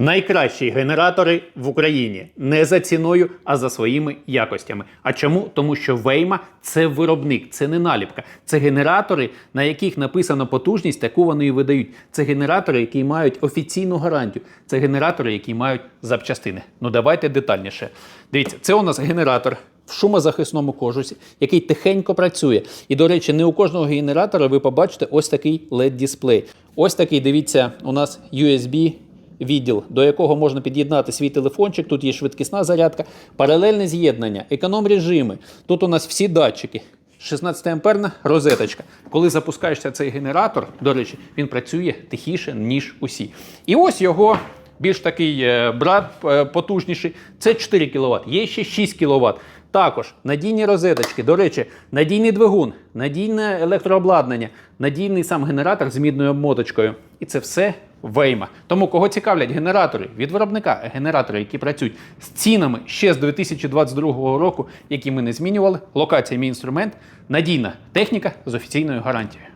Найкращі генератори в Україні не за ціною, а за своїми якостями. А чому? Тому що Вейма це виробник, це не наліпка. Це генератори, на яких написано потужність, таку вони і видають. Це генератори, які мають офіційну гарантію. Це генератори, які мають запчастини. Ну давайте детальніше. Дивіться, це у нас генератор. В шумозахисному кожусі, який тихенько працює. І, до речі, не у кожного генератора ви побачите ось такий LED-дисплей. Ось такий, дивіться, у нас USB відділ, до якого можна під'єднати свій телефончик. Тут є швидкісна зарядка, паралельне з'єднання, економ-режими. Тут у нас всі датчики. 16 амперна розеточка. Коли запускаєшся цей генератор, до речі, він працює тихіше, ніж усі. І ось його більш такий е, брат е, потужніший. Це 4 кВт, є ще 6 кВт. Також надійні розеточки. До речі, надійний двигун, надійне електрообладнання, надійний сам генератор з мідною обмоточкою. І це все Вейма. Тому кого цікавлять генератори від виробника, генератори, які працюють з цінами ще з 2022 року, які ми не змінювали. Локація мій інструмент, надійна техніка з офіційною гарантією.